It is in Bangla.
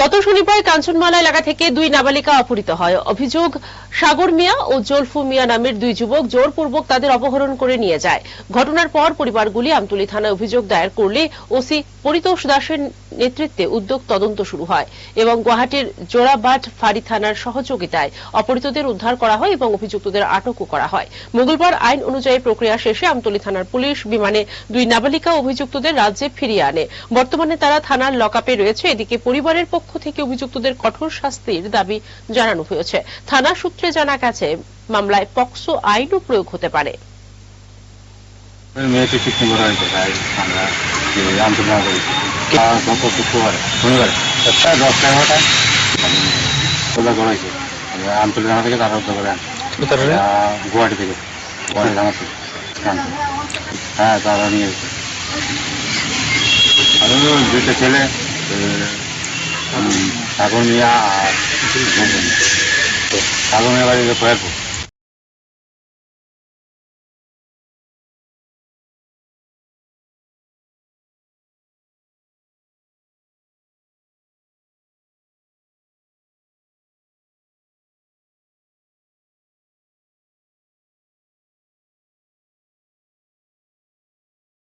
গত শনিবার কাঞ্চনমালা এলাকা থেকে দুই নাবালিকা অপহৃত হয়। অভিযোগ, সাগর মিয়া ও জলফু মিয়া নামের দুই যুবক জোরপূর্বক তাদের অপহরণ করে নিয়ে যায়। ঘটনার পর পরিবারগুলি আমতলী থানায় অভিযোগ দায়ের করলে ওসি পরিতোষ দাসের নেতৃত্বে উদ্যোগ তদন্ত শুরু হয় এবং গুয়াহাটির জোড়াবাট ফাঁড়ি থানার সহযোগিতায় অপহৃতদের উদ্ধার করা হয় এবং অভিযুক্তদের আটকও করা হয়। মঙ্গলবার আইন অনুযায়ী প্রক্রিয়া শেষে আমতলী থানার পুলিশ বিমানে দুই নাবালিকা অভিযুক্তদের রাজ্যে ফিরিয়ে আনে। বর্তমানে তারা থানার লকআপে রয়েছে। এদিকে পরিবারের পক্ষ থেকে অভিযুক্তদের কঠোর শাস্তির দাবি জানানো হয়েছে। থানা সূত্রে জানা গেছে মামলায় পক্সো আইনও প্রয়োগ হতে পারে। মেয়েকে কিডনি করা হয়েছে আমরা যে করেছি আর গত শুক্রবারে দশটা এগারোটায় উদ্ধার করা হয়েছে আন্তর্জাতিক থানা থেকে তারা উদ্ধার করে গুয়াহাটি থেকে গুয়াহাটি থানা থেকে হ্যাঁ তারা নিয়ে গেছে। আর দুইটা ছেলে সাগর মিয়া আর সাগর মিয়া বাড়ি